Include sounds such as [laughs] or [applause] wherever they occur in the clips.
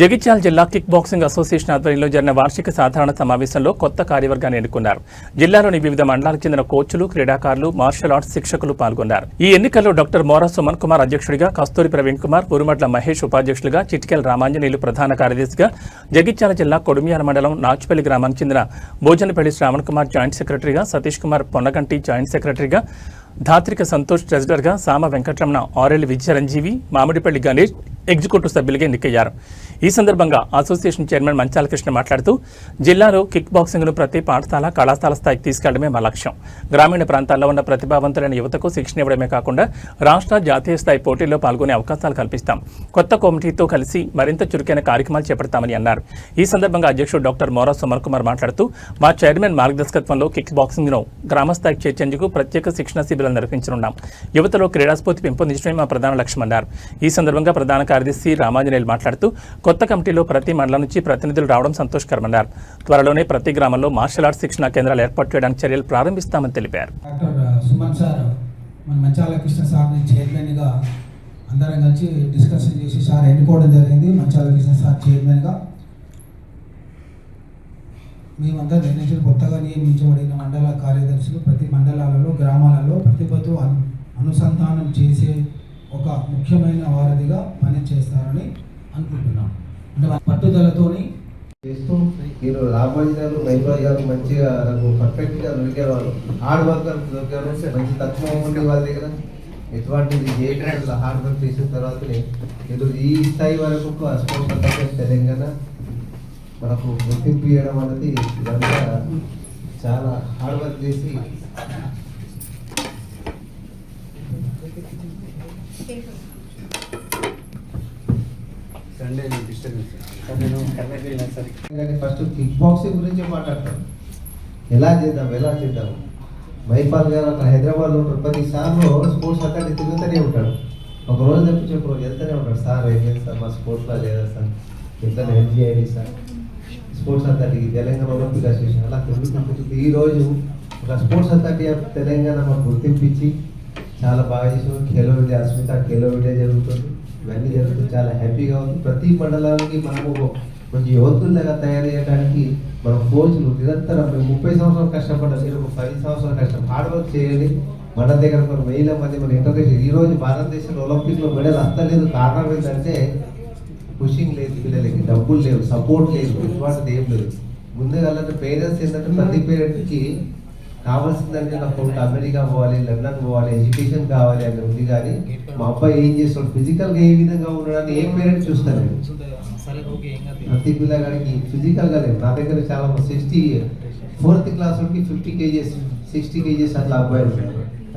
జగిత్యాల జిల్లా kick boxing association ఆధ్వర్యంలో జరిగిన వార్షిక సాధారణ సమావేశంలో కొత్త కార్యవర్గాన్ని ఎన్నుకున్నారు. జిల్లాలోని వివిధ మండలాలకు చెందిన కోచ్లు క్రీడాకారులు మార్షల్ ఆర్ట్స్ శిక్షకులు పాల్గొన్నారు. ఈ ఎన్నికల్లో డాక్టర్ మోరా సుమన్ కుమార్ అధ్యక్షుడిగా కస్తూరి ప్రవీణ్ కుమార్ ఉరుమట్ల మహేష్ ఉపాధ్యక్షులుగా చిటికెల్ రామాంజనేయులు ప్రధాన కార్యదర్శిగా జగిత్యాల జిల్లా కొడుమియాల మండలం నాచుపల్లి గ్రామానికి చెందిన భోజనపల్లి శ్రావణ్ కుమార్ జాయింట్ సెక్రటరీగా సతీష్ కుమార్ పొన్నగంటి జాయింట్ సెక్రటరీగా ధాత్రిక సంతోష్ ట్రెజరర్గా సామ వెంకటరమణ ఆరెల్లి విజయరంజీవి మామిడిపల్లి గణేష్ ఎగ్జిక్యూటివ్ సభ్యులుగా ఎన్నికయ్యారు ఈ సందర్భంగా అసోసియేషన్ చైర్మన్ మంచాల కృష్ణ మాట్లాడుతూ జిల్లాలో కిక్ బాక్సింగ్ను ప్రతి పాఠశాల కళాశాల స్థాయికి తీసుకెళ్ళడమే మా లక్ష్యం. గ్రామీణ ప్రాంతాల్లో ఉన్న ప్రతిభావంతులైన యువతకు శిక్షణ ఇవ్వడమే కాకుండా రాష్ట్ర జాతీయ స్థాయి పోటీల్లో పాల్గొనే అవకాశాలు కల్పిస్తాం. కొత్త కమిటీతో కలిసి మరింత చురుకైన కార్యక్రమాలు చేపడతామని అన్నారు. ఈ సందర్భంగా అధ్యక్షుడు డాక్టర్ మోరా సుమర్ కుమార్ మాట్లాడుతూ మా చైర్మన్ మార్గదర్శకత్వంలో కిక్ బాక్సింగ్ను గ్రామస్థాయికి చేర్చేందుకు ప్రత్యేక శిక్షణ శిబిరాలు నిర్వహించనున్నాం. యువతలో క్రీడాస్ఫూర్తి పెంపొందించడమే మా ప్రధాన లక్ష్యమన్నారు ఈ సందర్భంగా ప్రధాన కార్యదర్శి రామాంజనేయులు మాట్లాడుతూ కొత్త కమిటీలో ప్రతి మండలం నుంచి ప్రతినిధులు రావడం సంతోషకరమన్నారు. త్వరలోనే ప్రతి గ్రామంలో మార్షల్ ఆర్ట్స్ శిక్షణా కేంద్రాలు ఏర్పాటు చేయడానికి చర్యలు ప్రారంభిస్తామని తెలిపారు. మన మంచాల కృష్ణ సార్ని చైర్మన్గా అందరం కలిసి డిస్కషన్ చేసి సార్ ఎన్నుకోవడం జరిగింది. మంచాల కృష్ణ సార్ చైర్మన్గా మేమంతా నిర్ణయించిన కొత్తగా నియమించబడిన మండల కార్యదర్శులు ప్రతి మండలాలలో గ్రామాలలో ప్రతిభతో అను అనుసంధానం చేసే ఒక ముఖ్యమైన వారధిగా పనిచేస్తారని అనుకుంటున్నాం. అంటే పట్టుదలతోని చేస్తూ మీరు రామాజీగారు మహిళ మంచిగా నాకు పర్ఫెక్ట్గా గా దొరికేవారు హార్డ్ వర్కర్ దొరికారు మంచి తక్కువ ఉండే వాళ్ళ దగ్గర ఎటువంటిది చేయకుండా హార్డ్ వర్క్ చేసిన తర్వాతనే మీరు ఈ స్థాయి వరకు స్పోర్ట్స్ అకాడమీ తెలంగాణ మనకు గుర్తింపు ఇవ్వడం అనేది ఇదంతా చాలా హార్డ్ వర్క్ చేసి సండే నేను ఫస్ట్ కిక్ బాక్సింగ్ గురించి మాట్లాడతాం. ఎలా చేద్దాం ఎలా చేద్దాం? మైపాల్ గారు అక్కడ హైదరాబాద్లో ఉంటాడు ప్రతి సార్లో స్పోర్ట్స్ అకాడమీ తిరుగుతూనే ఉంటాడు. ఒక రోజు తప్పించి ఒక రోజు వెళ్తూనే ఉంటాడు. సార్ ఏం లేదు సార్ మా స్పోర్ట్స్లో లేదా సార్? ఎట్లా హెల్ప్ చేయాలి sir? Sports authority Telangana olympic association. అలా తిరుగుతుంటుంది ఈ రోజు ఒక స్పోర్ట్స్ అథారిటీ ఆఫ్ తెలంగాణ మాకు గుర్తింపించి చాలా బాగా చేసాం ఖేలో ఇండియా అస్మిత ఖేలో ఇండియా జరుగుతుంది. ఇవన్నీ జరుగుతుంది. చాలా హ్యాపీగా ఉంది. ప్రతి మండలానికి మనము కొంచెం యువతుల్లాగా తయారు చేయడానికి మన కోచ్లు నిరంతరం మేము ముప్పై సంవత్సరాలు కష్టపడ్డాం. మీరు ఒక పది సంవత్సరాలు కష్టం. హార్డ్ వర్క్ చేయాలి మన దగ్గర మన వేల మంది మన ఇంటర్నేషనల్ ఈరోజు భారతదేశంలో ఒలింపిక్లో మెడల్ అత్తలేదు కారణం ఏంటంటే పుషింగ్ లేదు పిల్లలకి. డబ్బులు లేవు. సపోర్ట్ లేదు. ఇటువంటిది ఏం లేదు. ముందుగా పేరెంట్స్ ఏంటంటే ప్రతి పేరెంట్కి కావాల్సిందంటే నా కొడుకు అమెరికా పోవాలి లండన్ పోవాలి ఎడ్యుకేషన్ కావాలి అని ఉంది కానీ మా అబ్బాయి ఏం చేస్తాడు? ఫిజికల్గా ఏ విధంగా ఉన్నాడని ఏ పేరెంట్ చూస్తారు? ప్రతి పిల్లగాడికి ఫిజికల్గా లేదు. నా దగ్గర చాలా సిక్స్టీ ఫోర్త్ క్లాస్ వాడికి ఫిఫ్టీ కేజెస్ సిక్స్టీ కేజెస్ అట్లా అబ్బాయి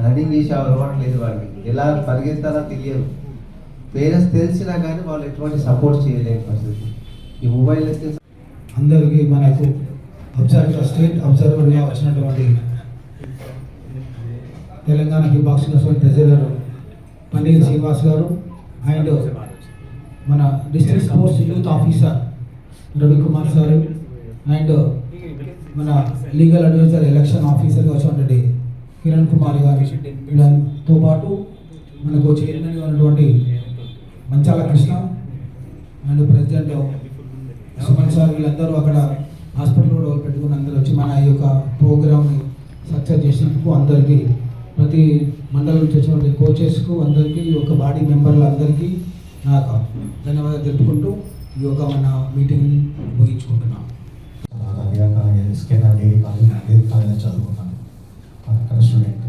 రన్నింగ్ చేసే అలవాటు లేదు వాడికి. ఎలా పరిగెత్తాలో తెలియదు. పేరెంట్స్ తెలిసినా కానీ వాళ్ళు ఎటువంటి సపోర్ట్ చేయలేని పరిస్థితి. ఈ మొబైల్ అందరికీ మనకు అబ్జర్వర్ స్టేట్ అబ్జర్వర్గా వచ్చినటువంటి Telangana kick boxing association treasurer Panneer Srinivas garu and మన district sports youth officer Ravikumar sir and మన లీగల్ అడ్వైజర్ ఎలక్షన్ ఆఫీసర్గా వచ్చినటువంటి కిరణ్ కుమార్ గారు. వీళ్ళతో పాటు మనకు చైర్మన్గా ఉన్నటువంటి Manchala Krishna and president Suman sir వీళ్ళందరూ అక్కడ హాస్పిటల్లో పెట్టుకుని అందరూ వచ్చి మన ఈ యొక్క ప్రోగ్రామ్ని సక్సెస్ చేసినందుకు అందరికీ ప్రతి మండలం నుంచి వచ్చినటువంటి కోచెస్కు అందరికీ ఈ యొక్క బాడీ మెంబర్లు అందరికీ నాకు ధన్యవాదాలు తెలుపుకుంటూ ఈ యొక్క మన మీటింగ్ ముగించుకుంటున్నాం అదిగాక SKR degree college degree college చదువుకున్నాను అక్కడ స్టూడెంట్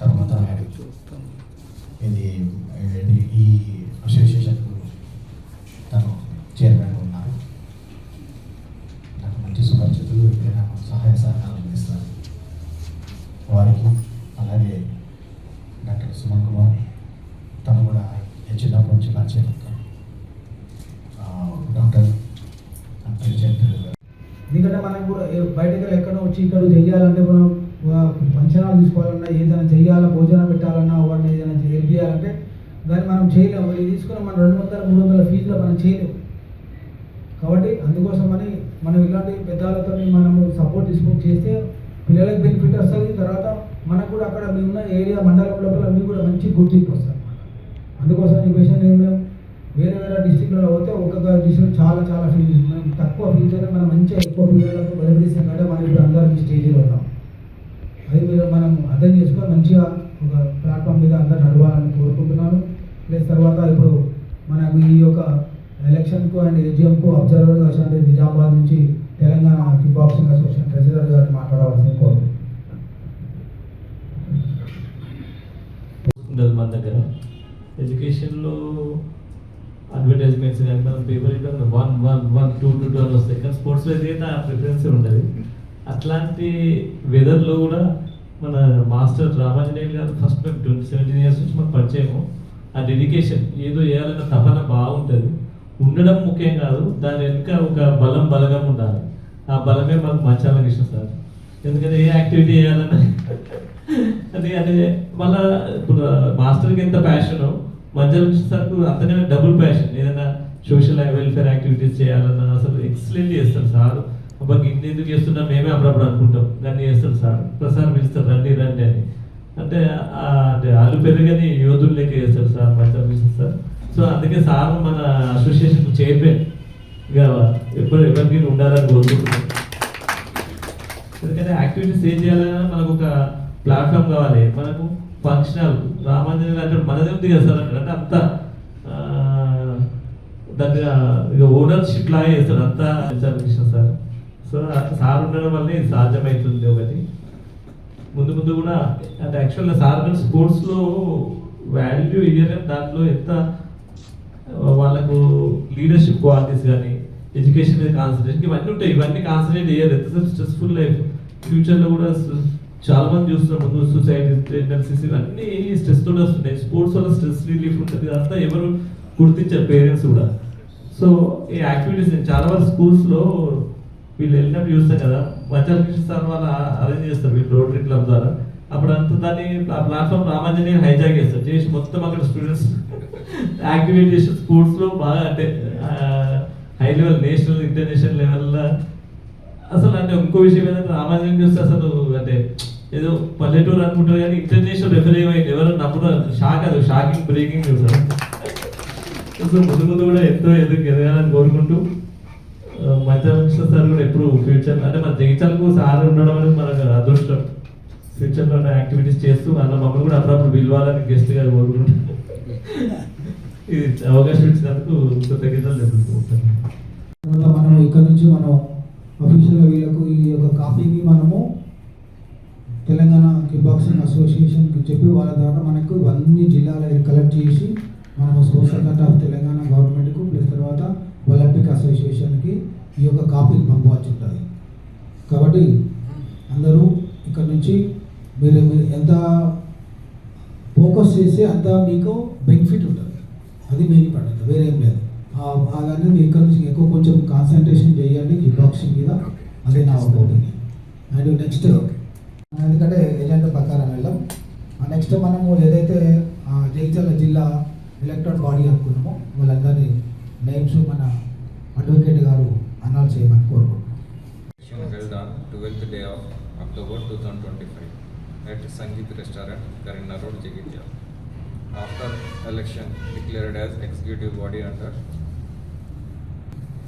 తర్వాత ఇది ఇది ఈ అసోసియేషన్కు తను చైర్మన్ ఉన్నారు నాకు మంచి సుపరిచితులు ఇక్కడ సహాయ సహకారాలు అందిస్తారు వారికి అలాగే డాక్టర్ సుమన్ కుమార్ తను కూడా నేను చిన్నప్పటి నుంచి పరిచయం ఉంటాను డాక్టర్ ప్రెసిడెంట్ ఎందుకంటే మనం కూడా ఏ- బయటకు వచ్చి ఇక్కడ చెయ్యాలంటే మనం ఆ, పంచనాలు తీసుకోవాలన్నా ఏదైనా చెయ్యాలా భోజనం పెట్టాలన్నా వాడిని ఏదైనా హెల్ప్ చేయాలంటే దాన్ని మనం చేయలేము. మరి తీసుకున్న మనం రెండు వందల మూడు వందల ఫీజులో మనం చేయలేము. కాబట్టి అందుకోసమని మనం ఇలాంటి పెద్దలతో మనము సపోర్ట్ తీసుకొని చేస్తే పిల్లలకు బెనిఫిట్ వస్తుంది. తర్వాత మనకు కూడా అక్కడ మేము ఉన్న ఏరియా మండలం లోపల మీకు కూడా మంచి గుర్తింపు వస్తుంది. అందుకోసం ఈ విషయం మేము వేరే వేరే డిస్టిక్లలో పోతే ఒక్కొక్క డిస్ట్రిక్ట్ చాలా చాలా ఫీల్ మనం తక్కువ ఫీచర్ మనం మంచిగా ఎక్కువ పిల్లలకు బదిలీస్తాం కంటే మనం ఇప్పుడు అందరం ఈ స్టేజ్లో ఉన్నాం. అది మీరు మనం అర్థం చేసుకొని మంచిగా ఒక ప్లాట్ఫామ్ మీద అందరు నడవాలని కోరుకుంటున్నాను. ప్లస్ తర్వాత ఇప్పుడు మనకు ఈ యొక్క ఎలక్షన్కు అండ్ ఏజిఎంకు అబ్జర్వర్గా వచ్చినట్టు నిజామాబాద్ నుంచి Telangana kick boxing association president గారిని మాట్లాడవలసింది కోరుకుంటున్నాను. ఉండదు మన దగ్గర ఎడ్యుకేషన్లో అడ్వర్టైజ్మెంట్స్ కానీ మనం పేపర్ ఇట్లా one one one two two two అని వస్తాయి కానీ స్పోర్ట్స్లో అయితే ఆ ప్రిఫరెన్స్ ఉంటుంది అట్లాంటి వెదర్లో కూడా మన మాస్టర్ రామాంజనేయులు గారు ఫస్ట్ మేము ట్వంటీ సెవెంటీన్ ఇయర్స్ నుంచి మాకు పరిచయము ఆ డెడికేషన్ ఏదో చేయాలన్న తపన బాగుంటుంది. ఉండడం ముఖ్యం కాదు దాని వెనుక ఒక బలం బలగం ఉండాలి. ఆ బలమే మాకు మంచాల ఇష్టం సార్. ఎందుకంటే ఏ యాక్టివిటీ చేయాలన్నా [laughs] అది అదే మళ్ళీ ఇప్పుడు మాస్టర్కి ఎంత ప్యాషను మధ్యలో చూస్తారు అంతనే డబుల్ ప్యాషన్ ఏదైనా సోషల్ వెల్ఫేర్ యాక్టివిటీస్ చేయాలన్నా అసలు ఎక్సలెంట్ చేస్తారు సార్. అబ్బా ఇన్ని ఎందుకు చేస్తున్నా? మేమే అప్పుడప్పుడు అనుకుంటాం. దాన్ని చేస్తారు సార్. ప్రసాద్ పిలుస్తారు రండి రండి అని. అంటే అంటే వాళ్ళు పెరుగని యోధులు లెక్క చేస్తారు సార్ మధ్యలో పిలుస్తారు సార్. సో అందుకే సార్ మన అసోసియేషన్ చైర్మన్ ఇక ఎప్పుడు ఎవరికి ఉండాలని కోరుకుంటున్నాం. ఎందుకంటే యాక్టివిటీస్ ఏం చేయాలన్నా మనకు ఒక ప్లాట్ఫామ్ కావాలి. మనకు ఫంక్షనల్. రామాంజనేయులు అంటే మనదే ఉంది కదా సార్ అక్కడ అంత ఆ, దాన్ని ఇక ఓనర్షిప్ లాగా చేస్తారు అంతా విషయం సార్. సో సార్ ఉండడం వల్ల సాధ్యమవుతుంది ఒకటి. ముందు ముందు కూడా అంటే యాక్చువల్గా సార్ స్పోర్ట్స్లో వాల్యూ ఇయ్యలేం. దాంట్లో ఎంత వాళ్ళకు లీడర్షిప్ క్వాలిటీస్ కానీ ఎడ్యుకేషన్ మీద కాన్సన్ట్రేషన్ ఇవన్నీ ఉంటాయి. ఇవన్నీ కాన్సన్ట్రేట్ చేయాలి ఎంత స్ట్రెస్ఫుల్ లైఫ్. ఫ్యూచర్లో కూడా చాలా మంది చూస్తున్నారు ముందు సూసైడ్ టెండెన్సీస్ ఇవన్నీ స్ట్రెస్ తోటి వస్తున్నాయి స్పోర్ట్స్ వల్ల స్ట్రెస్ రిలీఫ్ ఉంటుంది. అంతా ఎవరు గుర్తించారు పేరెంట్స్ కూడా. సో ఈ యాక్టివిటీస్ నేను చాలా వరకు స్కూల్స్లో వీళ్ళు వెళ్ళినప్పుడు చూస్తాం కదా. మధ్యాహ్న కృష్ణ సార్ అరేంజ్ చేస్తారు వీళ్ళు రోటరీ క్లబ్ ద్వారా. అప్పుడు అంతా దాన్ని ఆ ప్లాట్ఫామ్ రామాంజనేయ హైజాక్ చేస్తారు. చేసి మొత్తం అక్కడ స్టూడెంట్స్ యాక్టివేట్ చేసి స్పోర్ట్స్లో బాగా అంటే హై లెవెల్ నేషనల్ ఇంటర్నేషనల్ లెవెల్లో అసలు అంటే ఇంకో విషయం ఏంటంటే రామాంజనేయం చూస్తే అసలు అంటే ఏదో పల్లెటూరు అనుకుంటారు కానీ ఇంటర్నేషనల్ రెఫరీ అయింది ఎవరు నమ్ముతారు షాక్ అది షాకింగ్ బ్రేకింగ్ చూసారు సో ముందు ముందు కూడా ఎంతో ఎదుగు ఎదగాలని కోరుకుంటూ మధ్య సార్ కూడా ఎప్పుడు ఫ్యూచర్ అంటే మన జగిత్యాలకు సార్ ఉండడం అనేది మనకు అదృష్టం. ఫ్యూచర్లో ఉన్న యాక్టివిటీస్ చేస్తూ అన్న మమ్మల్ని కూడా అప్పుడప్పుడు పిలవాలని గెస్ట్ గారు కోరుకుంటూ. ఇది అవకాశం ఇచ్చినందుకు కృతజ్ఞతలు తెలుపుకుంటాను మనం ఇక్కడ నుంచి మనం అఫీషియల్గా వీళ్ళకు ఈ యొక్క కాపీకి మనము తెలంగాణ కిక్ బాక్సింగ్ అసోసియేషన్కి చెప్పి వాళ్ళ ద్వారా మనకు అన్ని జిల్లాలు కలెక్ట్ చేసి మనం స్పోర్ట్స్ అథారిటీ ఆఫ్ తెలంగాణ గవర్నమెంట్కు ప్లస్ తర్వాత ఒలింపిక్ అసోసియేషన్కి ఈ యొక్క కాపీని పంపవచ్చు ఉంటుంది. కాబట్టి అందరూ ఇక్కడ నుంచి మీరు మీరు ఎంత ఫోకస్ చేస్తే అంత మీకు బెనిఫిట్ ఉంటుంది. అది మెయిన్ పడుతుంది వేరేం లేదు. ఆ- అలానే మీరు ఇక్కడ నుంచి ఎక్కువ కొంచెం కాన్సన్ట్రేషన్ చేయండి కిక్ బాక్సింగ్ మీద. అదే నా ఒక ఒపీనియన్. అండ్ నెక్స్ట్ ఎందుకంటే ఏజెంట్ ప్రకారం వెళ్ళాం. నెక్స్ట్ మనము ఏదైతే జగిత్యాల జిల్లా ఎలక్ట్రాన్ బాడీ అనుకున్నామో వాళ్ళందరినీ నేమ్స్ మన అడ్వకేట్ గారు అనౌన్స్ చేయమని కోరుకుంటున్నాం.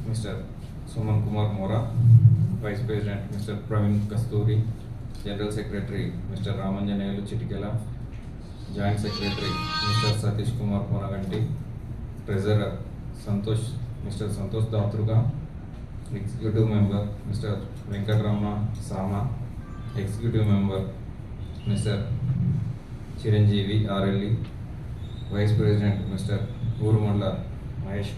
Mister Suman Kumar Mora vice president mister Praveen Kasturi general secretary mister Ramanjaneyulu Chitikela joint secretary mister Satish Kumar Konaganti treasurer Santosh mister Santosh Dhatrika executive member mister Venkataramana Sama executive member mister Chiranjeevi Arelli vice president mister Urumandala Mahesh.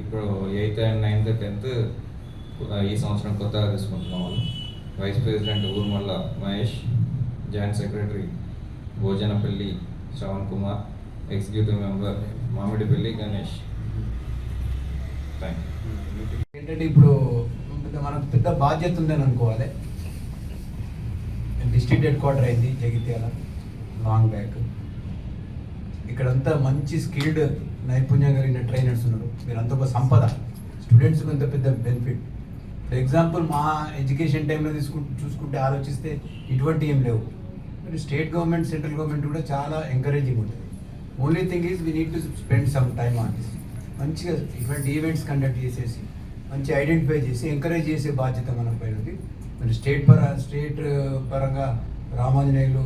ఇప్పుడు eighth and ninth tenth ఈ సంవత్సరం కొత్తగా తీసుకుంటున్నాం వాళ్ళు vice president Urmalla Mahesh joint secretary Bhojanapalli Shravan Kumar executive member Mamidipalli Ganesh. ఏంటంటే ఇప్పుడు మనకు పెద్ద బాధ్యత ఉందని అనుకోవాలి. డిస్ట్రిక్ట్ హెడ్ క్వార్టర్ అయింది జగిత్యాల లాంగ్ బ్యాక్. ఇక్కడంతా మంచి స్కిల్డ్ నైపుణ్యం కలిగిన ట్రైనర్స్ ఉన్నారు. మీరంతా ఒక సంపద. స్టూడెంట్స్కి అంత పెద్ద బెనిఫిట్ ఫర్ ఎగ్జాంపుల్ మా ఎడ్యుకేషన్ టైంలో తీసుకు చూసుకుంటే ఆలోచిస్తే ఇటువంటి ఏం లేవు. మరి స్టేట్ గవర్నమెంట్ సెంట్రల్ గవర్నమెంట్ కూడా చాలా ఎంకరేజింగ్ ఉంటుంది. Only thing is we need to spend some time on this మంచిగా ఇటువంటి ఈవెంట్స్ కండక్ట్ చేసేసి మంచి ఐడెంటిఫై చేసి ఎంకరేజ్ చేసే బాధ్యత మన పైన ఉంది. మరి స్టేట్ పర స్టేట్ uh, పరంగా Ramanjaneyulu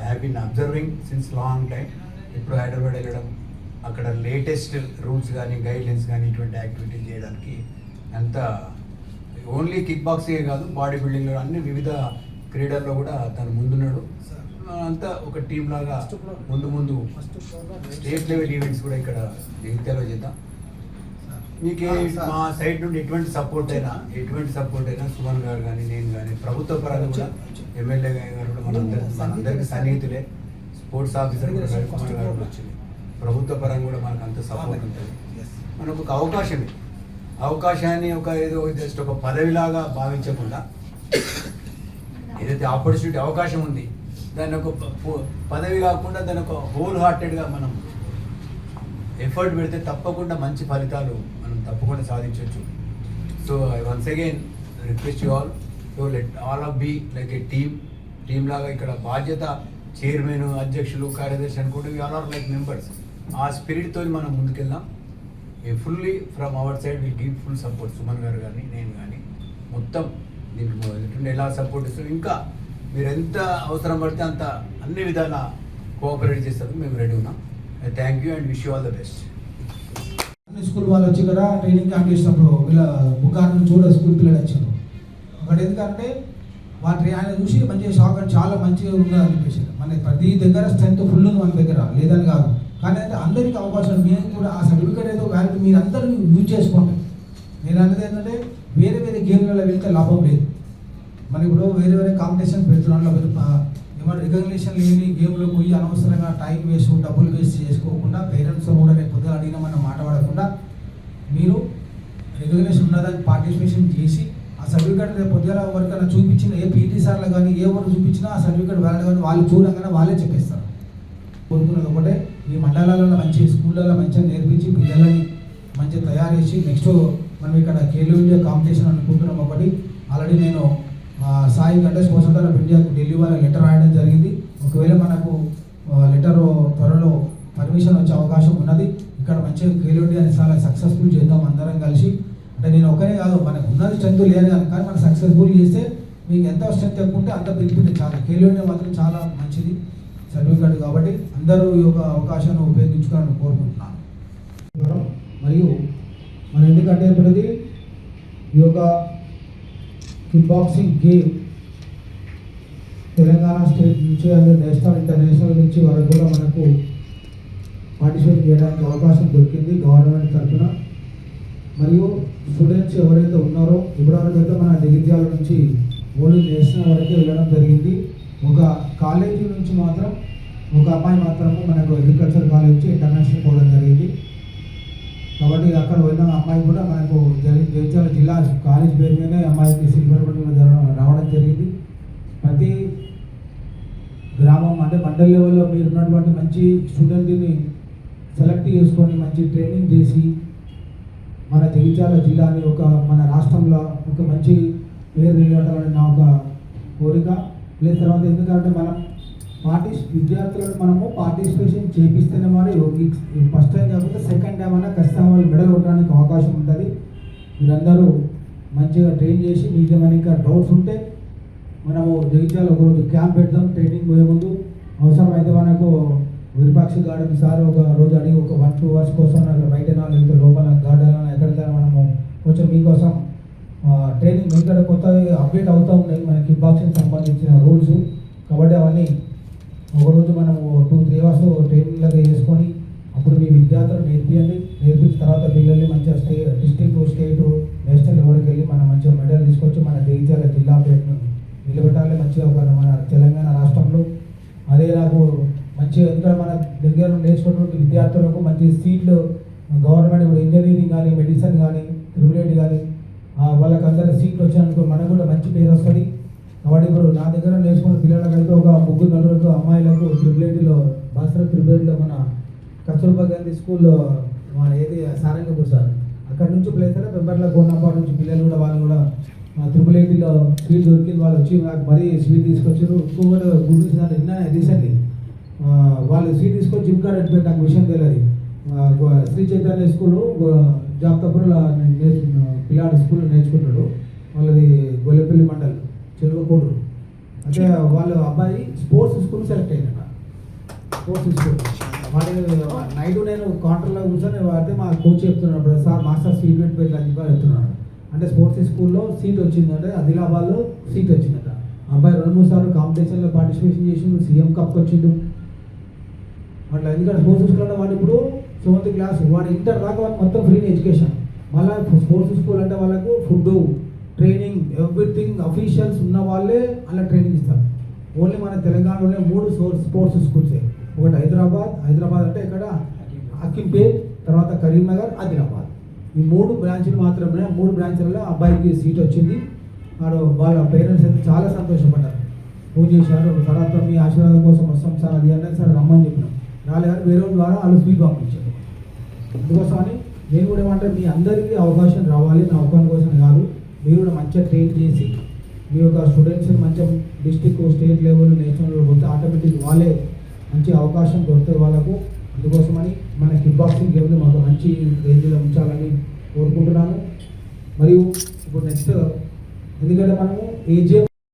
have been observing since long time ఇప్పుడు హైదరాబాద్ వెళ్ళడం అక్కడ లేటెస్ట్ రూల్స్ కానీ గైడ్లైన్స్ కానీ ఇటువంటి యాక్టివిటీ చేయడానికి అంత ఓన్లీ కిక్ బాక్సింగే కాదు బాడీ బిల్డింగ్లో అన్ని వివిధ క్రీడల్లో కూడా తను ముందున్నాడు. అంతా ఒక టీం లాగా ముందు ముందు స్టేట్ లెవెల్ ఈవెంట్స్ కూడా ఇక్కడ జగిత్యాలో చేద్దాం. మీకు మా సైడ్ నుండి ఎటువంటి సపోర్ట్ అయినా ఎటువంటి సపోర్ట్ అయినా సుమన్ గారు కానీ నేను కానీ ప్రభుత్వ పరంగా కూడా ఎమ్మెల్యే గారు కూడా మనందరి మనందరికీ సన్నిహితులే. స్పోర్ట్స్ ఆఫీసర్ కూడా రవికుమార్ గారు కూడా వచ్చింది. ప్రభుత్వ పరంగా కూడా మనకు అంత సపోర్ట్ ఉంటుంది. మనకు ఒక అవకాశం ఇది. అవకాశాన్ని ఒక ఏదో జస్ట్ ఒక పదవిలాగా భావించకుండా ఏదైతే ఆపర్చునిటీ అవకాశం ఉంది దాన్ని ఒక ప- పదవి కాకుండా దాన్ని ఒక హోల్ హార్టెడ్గా మనం ఎఫర్ట్ పెడితే తప్పకుండా మంచి ఫలితాలు మనం తప్పకుండా సాధించవచ్చు so I once again request you all so let all of be like a team team లాగా ఇక్కడ బాధ్యత చైర్మన్ అధ్యక్షులు కార్యదర్శి అనుకుంటే ఆల్ ఆర్ లైక్ మెంబర్స్ ఆ స్పిరిట్తో మనం ముందుకెళ్దాం. Fully from our side will give full support Suman garu కానీ నేను కానీ మొత్తం దీనికి ఎలా సపోర్ట్ ఇస్తాం ఇంకా మీరు ఎంత అవసరం పడితే అంత అన్ని విధాల కోఆపరేట్ చేస్తారు మేము రెడీ ఉన్నాం. Thank you and wish you all the best అన్ని స్కూల్ వాళ్ళు వచ్చి కదా ట్రైనింగ్ క్యాంప్ చేసినప్పుడు వీళ్ళ బుకార్ చూడ స్కూల్ పిల్లలు వచ్చారు. ఒకటి ఎందుకంటే వాటి ఆయన చూసి మంచిగా షాక్ అని చాలా మంచిగా ఉన్నది అనిపించింది మన ప్రతి దగ్గర స్ట్రెంత్ ఫుల్ ఉంది మన దగ్గర లేదని కాదు. కానీ అంటే అందరికీ అవకాశం మేము కూడా ఆ సర్టిఫికేట్ ఏదో వాల్యూ మీరు అందరూ యూజ్ చేసుకోండి. నేను అనేది ఏంటంటే వేరే వేరే గేమ్లలో వెళ్తే లాభం లేదు. మరి ఇప్పుడు వేరే వేరే కాంపిటీషన్ పెడుతున్నాను ఏమైనా ప- రికగ్నిషన్ లేని గేమ్లో పోయి అనవసరంగా టైం వేస్ట్ డబ్బులు వేస్ట్ చేసుకోకుండా పేరెంట్స్ కూడా రేపు పొద్దున అడిగినామన్న మనం పడకుండా మీరు రికగ్నిషన్ ఉన్నదాన్ని పార్టిసిపేషన్ చేసి ఆ సర్టిఫికేట్ రేపు పొద్దున ఎవరికైనా చూపించిన ఏ పీటీ సార్లు కానీ ఏ ఎవరు చూపించినా ఆ సర్టిఫికేట్ వ్యాలిడ్ కానీ వాళ్ళు చూడగానే వాళ్ళే చెప్పేస్తారు. కోరుకున్నది ఒకటే. ఈ మండలాలలో మంచి స్కూళ్ళలో మంచిగా నేర్పించి పిల్లలని మంచిగా తయారు చేసి నెక్స్ట్ మనం ఇక్కడ ఖేలో ఇండియా కాంపిటీషన్ అనుకుంటున్నాం ఒకటి. ఆల్రెడీ నేను సాయి కంటెస్ట్ కోసం ఆఫ్ ఇండియాకు ఢిల్లీ వాళ్ళ లెటర్ రాయడం జరిగింది. ఒకవేళ మనకు లెటర్ త్వరలో పర్మిషన్ వచ్చే అవకాశం ఉన్నది ఇక్కడ మంచిగా ఖేలో ఇండియా చాలా సక్సెస్ఫుల్ చేద్దాం అందరం కలిసి. అంటే నేను ఒకనే కాదు మనకు ఉన్నది స్ట్రెంత్ లేదు కానీ కానీ మనం సక్సెస్ఫుల్ చేస్తే మీకు ఎంత స్ట్రెంత్ ఎక్కువ ఉంటే అంత బెనిఫిట్ చాలా. ఖేలో ఇండియా మాత్రం చాలా మంచిది. సర్టిఫికేట్ కాబట్టి అందరూ ఈ యొక్క అవకాశాన్ని ఉపయోగించుకోవాలని కోరుకుంటున్నాను. మరియు మనం ఎందుకంటే ఇప్పుడుది ఈ యొక్క kick boxing game Telangana state నుంచి అండ్ నేషనల్ ఇంటర్నేషనల్ నుంచి వరకు కూడా మనకు పార్టిసిపేట్ చేయడానికి అవకాశం దొరికింది గవర్నమెంట్ తరఫున. మరియు స్టూడెంట్స్ ఎవరైతే ఉన్నారో ఇప్పటివరకు అయితే మన జగిత్యాల నుంచి ఓన్లీ నేషనల్ వరకే వెళ్ళడం జరిగింది. ఒక కాలేజీ నుంచి మాత్రం ఒక అమ్మాయి మాత్రము మనకు అగ్రికల్చర్ కాలేజ్ నుంచి ఇంటర్నేషనల్ పోవడం జరిగింది. కాబట్టి అక్కడ పోయిన అమ్మాయి కూడా మనకు జగి- జగిత్యాల జిల్లా కాలేజ్ పేరు మీదే అమ్మాయికి సిల్వర్ జరగడం రావడం జరిగింది. ప్రతి గ్రామం అంటే మండల లెవెల్లో మీరు ఉన్నటువంటి మంచి స్టూడెంట్ని సెలెక్ట్ చేసుకొని మంచి ట్రైనింగ్ చేసి మన జగిత్యాల జిల్లాని ఒక మన రాష్ట్రంలో ఒక మంచి పేరు నిలబడాలని నా ఒక కోరిక. ప్లస్ తర్వాత ఎందుకంటే మనం పార్టీ విద్యార్థులను మనము పార్టిసిపేషన్ చేపిస్తేనే మరి ఫస్ట్ టైం కాకపోతే సెకండ్ టైం అయినా ఖచ్చితంగా వాళ్ళు మెడల్ కొట్టడానికి అవకాశం ఉంటుంది. మీరందరూ మంచిగా ట్రైన్ చేసి మీకు ఏమైనా ఇంకా డౌట్స్ ఉంటే మనము జగిత్యాల ఒకరోజు క్యాంప్ పెడదాం ట్రైనింగ్ పోయే ముందు. అవసరమైతే మనకు విరూపాక్ష గార్డెన్ సార్ ఒక రోజు అడిగి ఒక వన్ టూ అవర్స్ కోసం అక్కడ బయట లేకపోతే లోపల గార్డెన్ ఎక్కడికైనా మనము కొంచెం మీకోసం ట్రైనింగ్ ఇక్కడ కొత్త అప్డేట్ అవుతూ ఉన్నాయి. మన కిక్ బాక్సింగ్ సంబంధించిన రూల్స్ కాబట్టి అవన్నీ ఒకరోజు మనం టూ త్రీ అవర్స్ ట్రైనింగ్ లాగా చేసుకొని అప్పుడు మీ విద్యార్థులు నేర్పియండి. నేర్పించిన తర్వాత పిల్లల్ని మంచిగా స్టే డిస్టిక్ స్టేట్ నేషనల్ లెవెల్కి వెళ్ళి మనం మంచిగా మెడల్ తీసుకొచ్చి మన జగిత్యాల జిల్లా పేరును నిలబెట్టాలి. మంచిగా ఒక మన తెలంగాణ రాష్ట్రంలో. అదే నాకు మంచిగా ఇంకా మన దగ్గర నుండి నేర్చుకున్నటువంటి విద్యార్థులకు మంచి సీట్లు గవర్నమెంట్ ఇప్పుడు ఇంజనీరింగ్ కానీ మెడిసిన్ కానీ క్రిమినేట్ కానీ వాళ్ళకి అందరి సీట్లు వచ్చాయనుకో మనకు కూడా మంచి పేరు వస్తుంది. కాబట్టి ఇప్పుడు నా దగ్గర నేర్చుకున్న పిల్లలకైతే ఒక ముగ్గురు నలుగురు అమ్మాయిలకు ట్రిపుల్ ఐటీలో బాసర ట్రిపుల్ మన కస్తూర్బా గాంధీ స్కూల్లో మన ఏది సారంగపూర్ సార్ అక్కడ నుంచి ప్లేస్ అయితే పెంపర్ల నుంచి పిల్లలు కూడా వాళ్ళు కూడా త్రిపుల్ ఐటీలో స్వీట్ దొరికింది. వాళ్ళు వచ్చి నాకు మరీ స్వీట్ తీసుకొచ్చారు. ఇంకొకటి గుడ్ న్యూస్ విన్నా రీసెంట్లీ వాళ్ళు స్వీట్ తీసుకొని జిమ్ కార్డ్ ఎట్టిపోయి నాకు విషయం తెలియదు. శ్రీ చైతన్య స్కూల్ జాగ్తపురంలో నేర్చుకున్న పిల్లాడి స్కూల్లో నేర్చుకుంటాడు. వాళ్ళది గొల్లపల్లి మండల్ చెరువకూడు అంటే వాళ్ళ అబ్బాయి స్పోర్ట్స్ స్కూల్ సెలెక్ట్ అయ్యిందట స్పోర్ట్స్ స్కూల్. వాడి నైట్ నేను క్వార్టర్లో కూర్చొని వాడితే మా కోచ్ చెప్తున్నాడు సార్ మాస్టర్ సీట్ పెట్టి పెట్టి చెప్పి చెప్తున్నాడు. అంటే స్పోర్ట్స్ స్కూల్లో సీట్ వచ్చిందంటే ఆదిలాబాద్లో సీట్ వచ్చిందట. అబ్బాయి రెండు మూడు సార్లు కాంపిటీషన్లో పార్టిసిపేషన్ చేసిండు సీఎం కప్ వచ్చిండు అట్లా ఎందుకంటే స్పోర్ట్స్ స్కూల్ అంటే వాడు ఇప్పుడు సెవెంత్ క్లాస్ వాడు ఇంటర్ దాకా వాళ్ళు మొత్తం ఫ్రీ ఎడ్యుకేషన్ మళ్ళీ స్పోర్ట్స్ స్కూల్ అంటే వాళ్ళకు ఫుడ్ ట్రైనింగ్ ఎవ్రీథింగ్ అఫీషియల్స్ ఉన్న వాళ్ళే అలా ట్రైనింగ్ ఇస్తారు. ఓన్లీ మన తెలంగాణలోనే మూడు స్పోర్ట్స్ స్కూల్స్ ఒకటి హైదరాబాద్ హైదరాబాద్ అంటే ఇక్కడ అకింపేట్ తర్వాత కరీంనగర్ ఆదిలాబాద్. ఈ మూడు బ్రాంచ్లు మాత్రమే మూడు బ్రాంచ్లలో అబ్బాయికి సీట్ వచ్చింది. వాడు వాళ్ళ పేరెంట్స్ అయితే చాలా సంతోషపడ్డారు. ఫోన్ చేశారు తర్వాత మీ ఆశీర్వాదం కోసం వస్తాం సార్ అది అంటే సార్ రమ్మని చెప్పినాం. రాలేదు వేరే వాళ్ళ ద్వారా వాళ్ళు స్వీట్ పంపించారు. అందుకోసమని నేను కూడా ఏమంటే మీ అందరికీ అవకాశం రావాలి నా అవకాశం కోసం కాదు మీరు కూడా మంచిగా ట్రైన్ చేసి మీ యొక్క స్టూడెంట్స్ని మంచిగా district state level national level పోతే ఆటోమేటిక్ వాళ్ళే మంచి అవకాశం దొరుకుతుంది వాళ్ళకు. అందుకోసమని మన కిక్ బాక్సింగ్ గేమ్ని మాకు మంచి రేంజ్లో ఉంచాలని కోరుకుంటున్నాను. మరియు ఇప్పుడు నెక్స్ట్ ఎందుకంటే మనము ఏజే